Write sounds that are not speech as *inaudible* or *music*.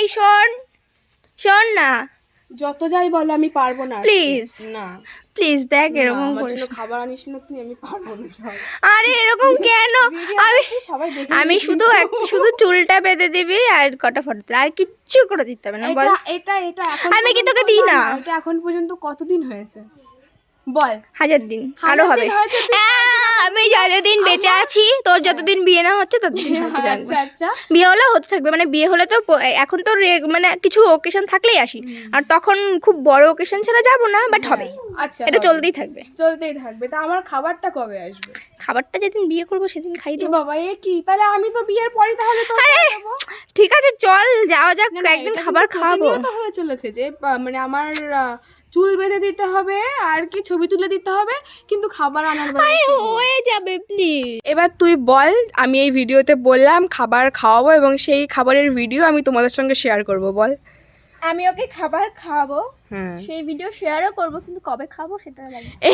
এই শোন। শোন না। যত যাই বলো আমি পারব না প্লিজ না। প্লিজ দেখ এরকম না। খাবার আনিস না তুই আমি পারব না। আরে এরকম *laughs* কেন? আমি সবাই দেখে আমি শুধু শুধু চুলটা বেঁধে দিবি আর কটা ফটো তুলে আর কিচ্ছু করে দিতে হবে না বল। এটা এটা এটা এখন আমি কি তোকে দিই না? এটা এখন পর্যন্ত কতদিন হয়েছে? বল। হাজার দিন আরও হবে। আহ, আমি যতদিন বেঁচে আছি তোর যতদিন বিয়ে না হচ্ছে ততদিন আচ্ছা আচ্ছা। বিয়ে হলে হতে থাকবে মানে বিয়ে হলে তো এখন তো মানে কিছু ওকেশন থাকলেই আসি। আর তখন খুব বড় ওকেশন ছাড়া যাব না বাট হবে। আচ্ছা এটা চলতেই থাকবে। চলতেই থাকবে। তা আমার খাবারটা কবে আসবে? খাবারটা যেদিন বিয়ে করব সেদিন খাই দেবো। বাবা এ কি? তাহলে আমি তো বিয়ের পরে তাহলে তো ঠিক আছে চল যাওয়া যাক একদিন খাবার খাওয়াবো প্রতিনিয়ত হয়ে চলেছে যে মানে আমার চুল বেঁধে দিতে হবে আর কি ছবি তুলে দিতে হবে কিন্তু খাবার আনার হয়ে যাবে প্লিজ এবার তুই বল আমি এই ভিডিওতে বললাম খাবার খাওয়াবো এবং সেই খাবারের ভিডিও আমি তোমাদের সঙ্গে শেয়ার করব বল। আমি ওকে খাবার খাওয়াবো হ্যাঁ। সেই ভিডিও শেয়ারও করব কিন্তু কবে খাব সেটা লাগে *laughs*